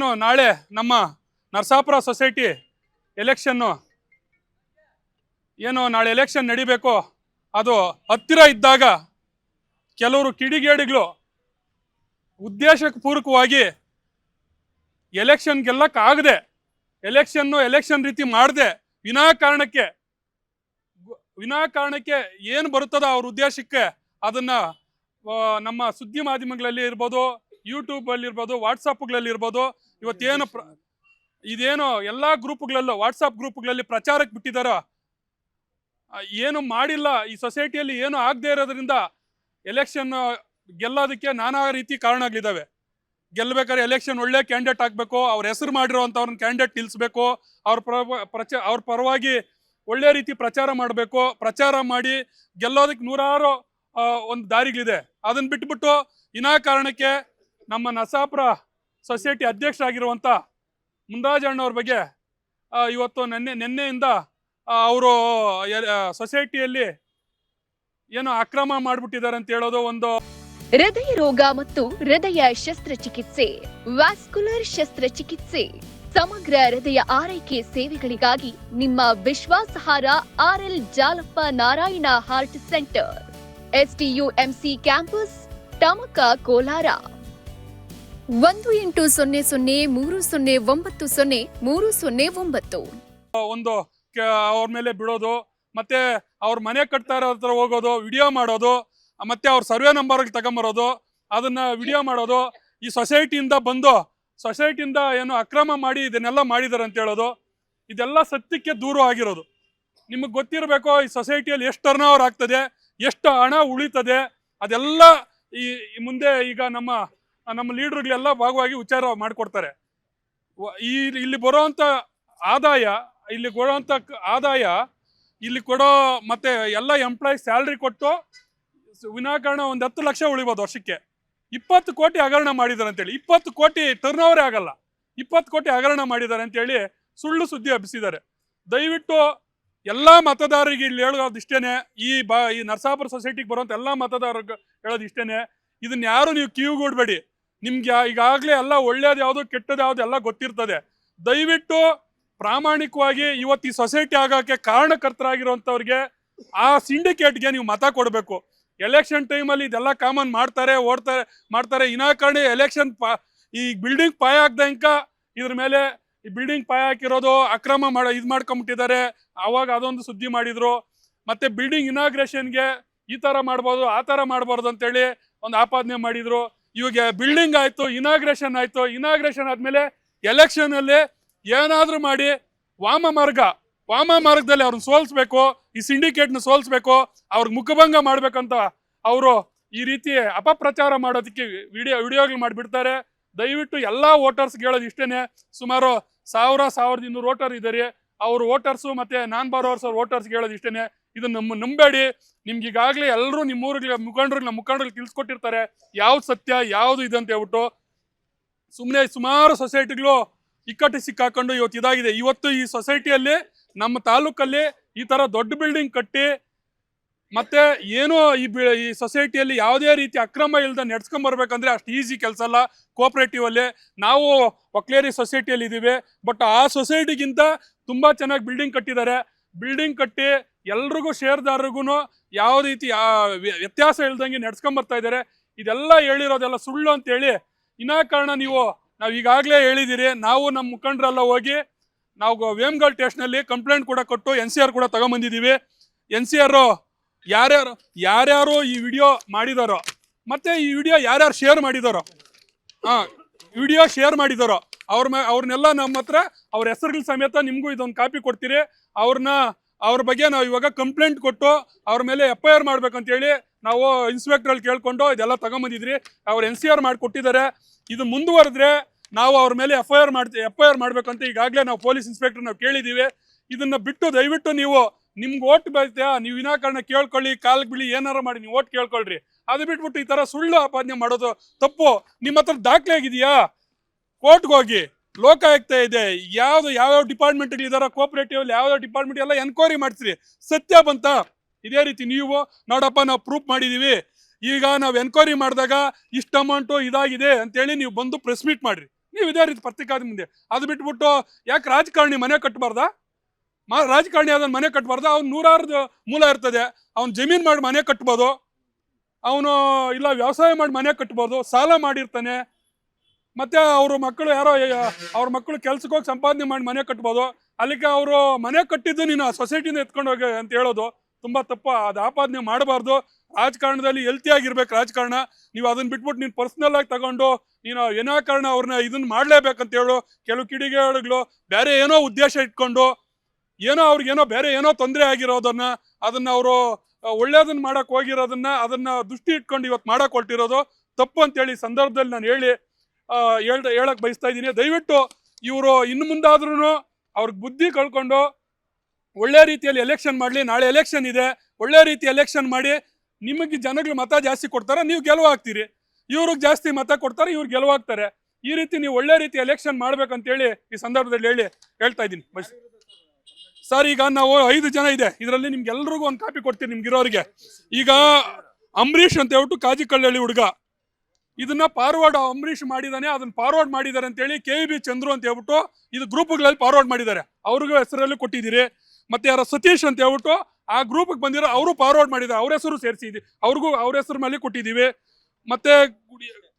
ನಾಳೆ ನಮ್ಮ Narasapura society election ಏನು ನಾಳೆ ಎಲೆಕ್ಷನ್ ನಡಿಬೇಕು, ಅದು ಹತ್ತಿರ ಇದ್ದಾಗ ಕೆಲವರು ಕಿಡಿಗೇಡಿಗಳು ಉದ್ದೇಶಪೂರ್ವಕವಾಗಿ ಎಲೆಕ್ಷನ್ ಗೆಲ್ಲಕ್ಕಾಗದೆ ಎಲೆಕ್ಷನ್ನು ಎಲೆಕ್ಷನ್ ರೀತಿ ಮಾಡದೆ, ವಿನಾಕಾರಣಕ್ಕೆ ವಿನಾಕಾರಣಕ್ಕೆ ಏನು ಬರುತ್ತದೋ ಅವ್ರ ಉದ್ದೇಶಕ್ಕೆ ಅದನ್ನ ನಮ್ಮ ಸುದ್ದಿ ಮಾಧ್ಯಮಗಳಲ್ಲಿ ಇರ್ಬೋದು ಯೂಟ್ಯೂಬ್ ಅಲ್ಲಿ ಇರ್ಬೋದು ವಾಟ್ಸಪ್ಗಳಲ್ಲಿ ಇರ್ಬೋದು ಇವತ್ತೇನು ಪ್ರ ಇದೇನು ಎಲ್ಲಾ ಗ್ರೂಪ್ಗಳಲ್ಲೂ ವಾಟ್ಸಪ್ ಗ್ರೂಪ್ಗಳಲ್ಲಿ ಪ್ರಚಾರಕ್ಕೆ ಬಿಟ್ಟಿದಾರೋ ಏನು ಮಾಡಿಲ್ಲ ಈ ಸೊಸೈಟಿಯಲ್ಲಿ ಏನು ಆಗದೆ ಇರೋದ್ರಿಂದ ಎಲೆಕ್ಷನ್ ಗೆಲ್ಲೋದಕ್ಕೆ ನಾನಾ ರೀತಿ ಕಾರಣಗಳಿದಾವೆ ಗೆಲ್ಲಬೇಕಾದ್ರೆ ಎಲೆಕ್ಷನ್ ಒಳ್ಳೆ ಕ್ಯಾಂಡಿಡೇಟ್ ಆಗಬೇಕು ಅವ್ರ ಹೆಸರು ಮಾಡಿರೋವಂಥವ್ರನ್ನ ಕ್ಯಾಂಡಿಡೇಟ್ ನಿಲ್ಲಿಸ್ಬೇಕು ಅವ್ರ ಪ್ರ ಪ್ರಚ ಅವ್ರ ಪರವಾಗಿ ಒಳ್ಳೆ ರೀತಿ ಪ್ರಚಾರ ಮಾಡಬೇಕು ಪ್ರಚಾರ ಮಾಡಿ ಗೆಲ್ಲೋದಕ್ಕೆ ನೂರಾರು ಒಂದು ದಾರಿಗಳಿದೆ. ಅದನ್ನ ಬಿಟ್ಬಿಟ್ಟು ವಿನಾಕಾರಣಕ್ಕೆ ನಮ್ಮ ನಸಾಪುರ ಸೊಸೈಟಿ ಅಧ್ಯಕ್ಷರಾಗಿರುವಂಥ ಮುಂದಾಜಣ್ಣವ್ರ ಬಗ್ಗೆ ಇವತ್ತು ನೆನ್ನೆ, ನಿನ್ನೆಯಿಂದ ಅವರು ಸೊಸೈಟಿಯಲ್ಲಿ ಏನೋ ಅಕ್ರಮ ಮಾಡಿಬಿಟ್ಟಿದ್ದಾರೆ ಅಂತ ಹೇಳೋದು ಒಂದು ಹೃದಯ ರೋಗ ಮತ್ತು ಹೃದಯ ಶಸ್ತ್ರಚಿಕಿತ್ಸೆ, ವ್ಯಾಸ್ಕುಲರ್ ಶಸ್ತ್ರಚಿಕಿತ್ಸೆ, ಸಮಗ್ರ ಹೃದಯ ಆರೈಕೆ ಸೇವೆಗಳಿಗಾಗಿ ನಿಮ್ಮ ವಿಶ್ವಾಸಹಾರ R L Jalappa Narayana heart centre STUMC campus Tamaka Kolar. ಒಂದು ಎಂಟು ಸೊನ್ನೆ ಸೊನ್ನೆ ಮೂರು ಸೊನ್ನೆ ಒಂಬತ್ತು ಸೊನ್ನೆ ಮೂರು ಸೊನ್ನೆ ಒಂಬತ್ತು. ಒಂದು ಅವ್ರ ಮೇಲೆ ಬಿಡೋದು, ಮತ್ತೆ ಅವ್ರ ಮನೆ ಕಟ್ತಾ ಇರೋ ಹತ್ರ ಹೋಗೋದು ವಿಡಿಯೋ ಮಾಡೋದು, ಮತ್ತೆ ಅವ್ರ ಸರ್ವೆ ನಂಬರ್ ತಗೊಂಬರೋದು, ಅದನ್ನ ವಿಡಿಯೋ ಮಾಡೋದು, ಈ ಸೊಸೈಟಿಯಿಂದ ಬಂದು ಸೊಸೈಟಿಯಿಂದ ಏನು ಅಕ್ರಮ ಮಾಡಿ ಇದನ್ನೆಲ್ಲ ಮಾಡಿದಾರೆ ಅಂತ ಹೇಳೋದು, ಇದೆಲ್ಲ ಸತ್ಯಕ್ಕೆ ದೂರ ಆಗಿರೋದು. ನಿಮಗೆ ಗೊತ್ತಿರಬೇಕು, ಈ ಸೊಸೈಟಿಯಲ್ಲಿ ಎಷ್ಟು ಟರ್ನ್ ಓವರ್ ಆಗ್ತದೆ, ಎಷ್ಟು ಹಣ ಉಳಿತದೆ, ಅದೆಲ್ಲ ಈ ಮುಂದೆ ಈಗ ನಮ್ಮ ನಮ್ಮ ಲೀಡರ್ಗಳೆಲ್ಲ ಭಾಗವಾಗಿ ವಿಚಾರ ಮಾಡಿಕೊಡ್ತಾರೆ. ಈ ಇಲ್ಲಿ ಬರುವಂತ ಆದಾಯ, ಇಲ್ಲಿ ಕೊಡುವಂತ ಕ- ಆದಾಯ, ಇಲ್ಲಿ ಕೊಡೋ ಮತ್ತೆ ಎಲ್ಲ ಎಂಪ್ಲಾಯೀಸ್ ಸ್ಯಾಲ್ರಿ ಕೊಟ್ಟು ವಿನಾಕಾರಣ ಒಂದು ಹತ್ತು ಲಕ್ಷ ಉಳಿಬೋದು ವರ್ಷಕ್ಕೆ. ಇಪ್ಪತ್ತು ಕೋಟಿ ಹಗರಣ ಮಾಡಿದ್ದಾರೆ ಅಂತೇಳಿ. ಇಪ್ಪತ್ತು ಕೋಟಿ ಟರ್ನ್ ಓವರೇ ಆಗಲ್ಲ. ಇಪ್ಪತ್ತು ಕೋಟಿ ಹಗರಣ ಮಾಡಿದ್ದಾರೆ ಅಂತೇಳಿ ಸುಳ್ಳು ಸುದ್ದಿ ಹಬ್ಬಿಸಿದ್ದಾರೆ. ದಯವಿಟ್ಟು ಎಲ್ಲಾ ಮತದಾರರಿಗೆ ಇಲ್ಲಿ ಹೇಳೋದು ಇಷ್ಟೇನೆ. ಈ ಬಾ, ಈ ನರಸಾಪುರ ಸೊಸೈಟಿಗೆ ಬರುವಂತ ಎಲ್ಲಾ ಮತದಾರರಿಗೆ ಹೇಳೋದು ಇಷ್ಟೇನೆ. ಇದನ್ನ ಯಾರು ನೀವು ಕಿವಿಗೂಡ್ಬೇಡಿ. ನಿಮ್ಗೆ ಈಗಾಗಲೇ ಎಲ್ಲ ಒಳ್ಳೇದು ಯಾವುದು ಕೆಟ್ಟದ್ದು ಯಾವುದು ಎಲ್ಲ ಗೊತ್ತಿರ್ತದೆ. ದಯವಿಟ್ಟು ಪ್ರಾಮಾಣಿಕವಾಗಿ ಇವತ್ತು ಈ ಸೊಸೈಟಿ ಆಗೋಕ್ಕೆ ಕಾರಣಕರ್ತರಾಗಿರುವಂಥವ್ರಿಗೆ ಆ ಸಿಂಡಿಕೇಟ್ಗೆ ನೀವು ಮತ ಕೊಡಬೇಕು. ಎಲೆಕ್ಷನ್ ಟೈಮಲ್ಲಿ ಇದೆಲ್ಲ ಕಾಮನ್ ಮಾಡ್ತಾರೆ, ಓಡ್ತಾರೆ, ಮಾಡ್ತಾರೆ. ವಿನಾಕಾರಣ ಎಲೆಕ್ಷನ್ ಪಾ ಈ ಬಿಲ್ಡಿಂಗ್ ಪಾಯ ಆಗ್ದಂಕ ಇದ್ರ ಮೇಲೆ ಈ ಬಿಲ್ಡಿಂಗ್ ಪಾಯ ಹಾಕಿರೋದು ಅಕ್ರಮ ಮಾಡ ಇದು ಮಾಡ್ಕೊಂಬಿಟ್ಟಿದ್ದಾರೆ. ಆವಾಗ ಅದೊಂದು ಸುದ್ದಿ ಮಾಡಿದ್ರು. ಮತ್ತೆ ಬಿಲ್ಡಿಂಗ್ ಇನಾಗ್ರೇಷನ್ಗೆ ಈ ಥರ ಮಾಡ್ಬೋದು, ಆ ಥರ ಮಾಡ್ಬಾರ್ದು ಅಂತೇಳಿ ಒಂದು ಆಪಾದನೆ ಮಾಡಿದ್ರು. ಇವಾಗ ಬಿಲ್ಡಿಂಗ್ ಆಯಿತು ಇನಾಗ್ರೇಷನ್ ಆಯಿತು ಇನಾಗ್ರೇಷನ್ ಆದಮೇಲೆ ಎಲೆಕ್ಷನ್ ಅಲ್ಲಿ ಏನಾದ್ರೂ ಮಾಡಿ ವಾಮ ಮಾರ್ಗ ವಾಮ ಮಾರ್ಗದಲ್ಲಿ ಅವ್ರನ್ನ ಸೋಲಿಸ್ಬೇಕು, ಈ ಸಿಂಡಿಕೇಟ್ನ ಸೋಲಿಸ್ಬೇಕು, ಅವ್ರಿಗೆ ಮುಖಭಂಗ ಮಾಡಬೇಕಂತ ಅವರು ಈ ರೀತಿ ಅಪಪ್ರಚಾರ ಮಾಡೋದಕ್ಕೆ ವಿಡಿಯೋ ವಿಡಿಯೋಗಳು ಮಾಡಿಬಿಡ್ತಾರೆ. ದಯವಿಟ್ಟು ಎಲ್ಲಾ ವೋಟರ್ಸ್ ಹೇಳೋದು ಇಷ್ಟೇ ಸುಮಾರು ಸಾವಿರ, ಸಾವಿರದ ಇನ್ನೂರು ವೋಟರ್ ಇದ್ದಾರೆ. ಅವ್ರ ವೋಟರ್ಸು ಮತ್ತೆ ನಾನ್ ಬಾರೋರ್ಸ್ ಅವ್ರ ವೋಟರ್ಸ್ ಹೇಳೋದು ಇಷ್ಟೇನೆ. ಇದು ನಮ್ಮ ನಂಬೇಡಿ ನಿಮ್ಗೆ ಈಗಾಗಲೇ ಎಲ್ಲರೂ ನಿಮ್ಮ ಊರಿಗೆ ಮುಖಂಡರಿಗೆ ನಮ್ಮ ಮುಖಂಡರಿಗೆ ತಿಳಿಸ್ಕೊಟ್ಟಿರ್ತಾರೆ. ಯಾವ್ದು ಸತ್ಯ, ಯಾವ್ದು ಇದೆ ಅಂತ ಹೇಳ್ಬಿಟ್ಟು. ಸುಮ್ಮನೆ ಸುಮಾರು ಸೊಸೈಟಿಗಳು ಇಕ್ಕಟ್ಟು ಸಿಕ್ಕಾಕೊಂಡು ಇವತ್ತು ಇದಾಗಿದೆ. ಇವತ್ತು ಈ ಸೊಸೈಟಿಯಲ್ಲಿ, ನಮ್ಮ ತಾಲೂಕಲ್ಲಿ ಈ ತರ ದೊಡ್ಡ ಬಿಲ್ಡಿಂಗ್ ಕಟ್ಟಿ, ಮತ್ತೆ ಏನೋ ಈ ಈ ಸೊಸೈಟಿಯಲ್ಲಿ ಯಾವುದೇ ರೀತಿ ಅಕ್ರಮ ಇಲ್ಲದೆ ನಡ್ಸ್ಕೊಂಬರ್ಬೇಕಂದ್ರೆ ಅಷ್ಟು ಈಸಿ ಕೆಲಸ ಅಲ್ಲ. ಕೋಆಪರೇಟಿವ್ ಅಲ್ಲಿ. ನಾವು ಒಕ್ಲೇರಿ ಸೊಸೈಟಿಯಲ್ಲಿ ಇದೀವಿ. ಬಟ್ ಆ ಸೊಸೈಟಿಗಿಂತ ತುಂಬಾ ಚೆನ್ನಾಗಿ ಬಿಲ್ಡಿಂಗ್ ಕಟ್ಟಿದ್ದಾರೆ. ಬಿಲ್ಡಿಂಗ್ ಕಟ್ಟಿ ಎಲ್ರಿಗೂ ಶೇರ್ದಾರರಿಗೂ ಯಾವ ರೀತಿ ವ್ಯತ್ಯಾಸ ಇಲ್ದಂಗೆ ನಡ್ಸ್ಕೊಂಡ್ ಬರ್ತಾ ಇದ್ದಾರೆ. ಇದೆಲ್ಲ ಹೇಳಿರೋದೆಲ್ಲ ಸುಳ್ಳು ಅಂತ ಹೇಳಿ ಕಾರಣ ನೀವು, ನಾವು ಈಗಾಗಲೇ ಹೇಳಿದಿರಿ, ನಾವು ನಮ್ಮ ಮುಖಂಡರೆಲ್ಲ ಹೋಗಿ ನಾವು ವೇಮ್ಗಲ್ ಟೇಷನಲ್ಲಿ ಕಂಪ್ಲೇಂಟ್ ಕೂಡ ಕೊಟ್ಟು ಎನ್ ಸಿ ಆರ್ ಕೂಡ ತಗೊಂಬಂದಿದ್ದೀವಿ ಎನ್ ಸಿ ಆರ್ ಯಾರ್ಯಾರು ಯಾರ್ಯಾರು ಈ ವಿಡಿಯೋ ಮಾಡಿದಾರೋ, ಮತ್ತೆ ಈ ವಿಡಿಯೋ ಯಾರ್ಯಾರು ಶೇರ್ ಮಾಡಿದಾರೋ, ಹಾಂ, ವಿಡಿಯೋ ಶೇರ್ ಮಾಡಿದಾರೋ, ಅವ್ರ ಮ ಅವ್ರನ್ನೆಲ್ಲ ನಮ್ಮ ಹತ್ರ, ಅವ್ರ ಹೆಸರುಗಳ ಸಮೇತ ನಿಮಗೂ ಇದೊಂದು ಕಾಪಿ ಕೊಡ್ತೀರಿ. ಅವ್ರನ್ನ ಅವ್ರ ಬಗ್ಗೆ ನಾವು ಇವಾಗ ಕಂಪ್ಲೇಂಟ್ ಕೊಟ್ಟು ಅವ್ರ ಮೇಲೆ ಎಫ್ ಐ ಆರ್ ಮಾಡ್ಬೇಕಂತೇಳಿ ನಾವು ಇನ್ಸ್ಪೆಕ್ಟರ್ ಅಲ್ಲಿ ಕೇಳ್ಕೊಂಡು ಇದೆಲ್ಲ ತಗೊಂಬಂದಿದ್ರಿ. ಅವ್ರು ಎನ್ ಸಿ ಆರ್ ಮಾಡಿಕೊಟ್ಟಿದ್ದಾರೆ. ಇದು ಮುಂದುವರೆದ್ರೆ ನಾವು ಅವ್ರ ಮೇಲೆ ಎಫ್ ಐ ಆರ್ ಮಾಡ್ತೀವಿ ಎಫ್ ಐ ಆರ್ ಮಾಡ್ಬೇಕಂತ ಈಗಾಗಲೇ ನಾವು ಪೊಲೀಸ್ ಇನ್ಸ್ಪೆಕ್ಟರ್ ನಾವು ಕೇಳಿದ್ದೀವಿ ಇದನ್ನ ಬಿಟ್ಟು ದಯವಿಟ್ಟು ನೀವು ನಿಮ್ಗೆ ಓಟ್ ಬೈತ್ಯಾ, ನೀವು ವಿನಾಕಾರಣ ಕೇಳ್ಕೊಳ್ಳಿ ಕಾಲ್ಗೆ ಬಿಳಿ ಏನಾರು ಮಾಡಿ ನೀವು ಓಟ್ ಕೇಳ್ಕೊಳ್ರಿ. ಅದು ಬಿಟ್ಬಿಟ್ಟು ಈ ತರ ಸುಳ್ಳು ಆಪಾದನೆ ಮಾಡೋದು ತಪ್ಪು. ನಿಮ್ಮ ಹತ್ರ ದಾಖಲೆ ಆಗಿದೆಯಾ? ಕೋರ್ಟ್ಗೆ ಹೋಗಿ. ಲೋಕಾಯುಕ್ತ ಇದೆ. ಯಾವ್ದು ಯಾವ್ಯಾವ ಡಿಪಾರ್ಟ್ಮೆಂಟ್ ಇದಾರೋ ಕೋಪರೇಟಿವ್ ಯಾವ್ಯಾವ ಡಿಪಾರ್ಟ್ಮೆಂಟ್ ಎಲ್ಲ ಎನ್ಕ್ವೈರಿ ಮಾಡ್ತೀರಿ ಸತ್ಯ ಬಂತ. ಇದೇ ರೀತಿ ನೀವು, ನೋಡಪ್ಪ, ನಾವು ಪ್ರೂಫ್ ಮಾಡಿದೀವಿ. ಈಗ ನಾವು ಎನ್ಕ್ವೈರಿ ಮಾಡಿದಾಗ ಇಷ್ಟು ಅಮೌಂಟು ಇದಾಗಿದೆ ಅಂತೇಳಿ ನೀವು ಬಂದು ಪ್ರೆಸ್ ಮೀಟ್ ಮಾಡ್ರಿ. ನೀವು ಇದೇ ರೀತಿ ಪತ್ರಿಕಾದ ಮುಂದೆ. ಅದು ಬಿಟ್ಬಿಟ್ಟು ಯಾಕೆ ರಾಜಕಾರಣಿ ಮನೆ ಕಟ್ಟಬಾರ್ದಾ ಮಾ ರಾಜಕಾರಣಿ ಅದನ್ನ ಮನೆ ಕಟ್ಬಾರ್ದ? ಅವ್ನು ನೂರಾರು ಮೂಲ ಇರ್ತದೆ. ಅವ್ನು ಜಮೀನ್ ಮಾಡಿ ಮನೆ ಕಟ್ಬೋದು. ಅವನು, ಇಲ್ಲ, ವ್ಯವಸಾಯ ಮಾಡಿ ಮನೆ ಕಟ್ಬೋದು. ಸಾಲ ಮಾಡಿರ್ತಾನೆ. ಮತ್ತೆ ಅವ್ರ ಮಕ್ಕಳು ಯಾರೋ ಅವ್ರ ಮಕ್ಕಳು ಕೆಲ್ಸಕ್ಕೆ ಹೋಗಿ ಸಂಪಾದನೆ ಮಾಡಿ ಮನೆ ಕಟ್ಬೋದು. ಅಲ್ಲಿಗೆ ಅವರು ಮನೆ ಕಟ್ಟಿದ್ದು ನೀನು ಆ ಸೊಸೈಟಿನ ಎತ್ಕೊಂಡು ಹೋಗಿ ಅಂತ ಹೇಳೋದು ತುಂಬಾ ತಪ್ಪು. ಅದು ಆಪಾದನೆ ಮಾಡಬಾರ್ದು. ರಾಜಕಾರಣದಲ್ಲಿ ಹೆಲ್ತಿ ಆಗಿರ್ಬೇಕು ರಾಜಕಾರಣ. ನೀವು ಅದನ್ನ ಬಿಟ್ಬಿಟ್ಟು ನೀನು ಪರ್ಸನಲ್ ಆಗಿ ತಗೊಂಡು ನೀನು ಏನೋ ಕಾರಣ ಅವ್ರನ್ನ ಇದನ್ನ ಮಾಡಲೇಬೇಕಂತ ಹೇಳು. ಕೆಲವು ಕಿಡಿಗೆಗಳು ಬೇರೆ ಏನೋ ಉದ್ದೇಶ ಇಟ್ಕೊಂಡು ಏನೋ ಅವ್ರಿಗೇನೋ ಬೇರೆ ಏನೋ ತೊಂದರೆ ಆಗಿರೋದನ್ನ, ಅದನ್ನ ಅವರು ಒಳ್ಳೇದನ್ನ ಮಾಡಕ್ ಹೋಗಿರೋದನ್ನ, ಅದನ್ನ ದೃಷ್ಟಿ ಇಟ್ಕೊಂಡು ಇವತ್ತು ಮಾಡಕ್ ಹೊರಟಿರೋದು ತಪ್ಪು ಅಂತೇಳಿ ಸಂದರ್ಭದಲ್ಲಿ ನಾನು ಹೇಳಿ ಹೇಳ್ ಹೇಳಕ್ ಬಯಸ್ತಾ ಇದ್ದೀನಿ. ದಯವಿಟ್ಟು ಇವರು ಇನ್ನು ಮುಂದಾದ್ರೂ ಅವ್ರಿಗೆ ಬುದ್ಧಿ ಕಳ್ಕೊಂಡು ಒಳ್ಳೆ ರೀತಿಯಲ್ಲಿ ಎಲೆಕ್ಷನ್ ಮಾಡಲಿ, ನಾಳೆ ಎಲೆಕ್ಷನ್ ಇದೆ, ಒಳ್ಳೆ ರೀತಿ ಎಲೆಕ್ಷನ್ ಮಾಡಿ ನಿಮಗೆ ಜನಗಳು ಮತ ಜಾಸ್ತಿ ಕೊಡ್ತಾರೆ, ನೀವು ಗೆಲುವಾಗ್ತೀರಿ. ಇವ್ರಿಗೆ ಜಾಸ್ತಿ ಮತ ಕೊಡ್ತಾರೆ, ಇವ್ರು ಗೆಲುವಾಗ್ತಾರೆ. ಈ ರೀತಿ ನೀವು ಒಳ್ಳೆ ರೀತಿ ಎಲೆಕ್ಷನ್ ಮಾಡ್ಬೇಕಂತೇಳಿ ಈ ಸಂದರ್ಭದಲ್ಲಿ ಹೇಳಿ, ಹೇಳ್ತಾ ಇದ್ದೀನಿ. ಬಸ್. ಸರ್, ಈಗ ನಾವು ಐದು ಜನ ಇದೆ. ಇದರಲ್ಲಿ ನಿಮ್ಗೆಲ್ರಿಗೂ ಒಂದು ಕಾಪಿ ಕೊಡ್ತೀನಿ ನಿಮ್ಗಿರೋರಿಗೆ. ಈಗ ಅಂಬರೀಷ್ ಅಂತ ಹೇಳ್ಬಿಟ್ಟು ಕಾಜಿ ಹುಡುಗ. ಇದನ್ನ ಫಾರ್ವರ್ಡ್ ಅಂಬರೀಷ್ ಮಾಡಿದಾನೆ, ಅದನ್ನ ಫಾರ್ವರ್ಡ್ ಮಾಡಿದ್ದಾರೆ ಅಂತೇಳಿ ಕೆ ಬಿ ಚಂದ್ರು ಅಂತ ಹೇಳ್ಬಿಟ್ಟು ಇದು ಗ್ರೂಪ್ಗಳಲ್ಲಿ ಫಾರ್ವರ್ಡ್ ಮಾಡಿದ್ದಾರೆ ಅವ್ರಿಗೂ ಹೆಸರಲ್ಲಿ ಕೊಟ್ಟಿದ್ದೀರಿ. ಮತ್ತೆ ಯಾರ ಸತೀಶ್ ಅಂತ ಹೇಳ್ಬಿಟ್ಟು ಆ ಗ್ರೂಪ್ಗೆ ಬಂದಿರೋ ಅವರು ಫಾರ್ವರ್ಡ್ ಮಾಡಿದ್ದಾರೆ ಅವ್ರ ಹೆಸರು ಸೇರಿಸಿದ್ವಿ. ಅವ್ರಿಗೂ ಅವ್ರ ಹೆಸರು ಮೇಲೆ ಕೊಟ್ಟಿದ್ದೀವಿ. ಮತ್ತೆ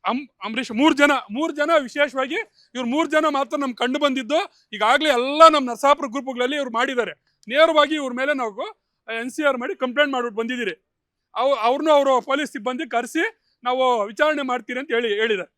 ಅಂ, ಅಂಬರೀಷ್ ಮೂರು ಜನ ಮೂರು ಜನ ವಿಶೇಷವಾಗಿ ಇವ್ರು ಮೂರು ಜನ ಮಾತ್ರ ನಮ್ಗೆ ಕಂಡು ಬಂದಿದ್ದು. ಈಗಾಗಲೇ ಎಲ್ಲ ನಮ್ಮ ನರಸಾಪುರ ಗ್ರೂಪ್ಗಳಲ್ಲಿ ಇವ್ರು ಮಾಡಿದ್ದಾರೆ. ನೇರವಾಗಿ ಇವ್ರ ಮೇಲೆ ನಾವು ಎನ್ ಸಿ ಆರ್ ಮಾಡಿ ಕಂಪ್ಲೇಂಟ್ ಮಾಡ್ಬಿಟ್ಟು ಬಂದಿದ್ದೀರಿ. ಅವ್ ಅವ್ರನ್ನೂ ಅವರು ಪೊಲೀಸ್ ಸಿಬ್ಬಂದಿ ಕರೆಸಿ ನಾವು ವಿಚಾರಣೆ ಮಾಡ್ತೀರಿ ಅಂತ ಹೇಳಿ ಹೇಳಿದ್ದಾರೆ.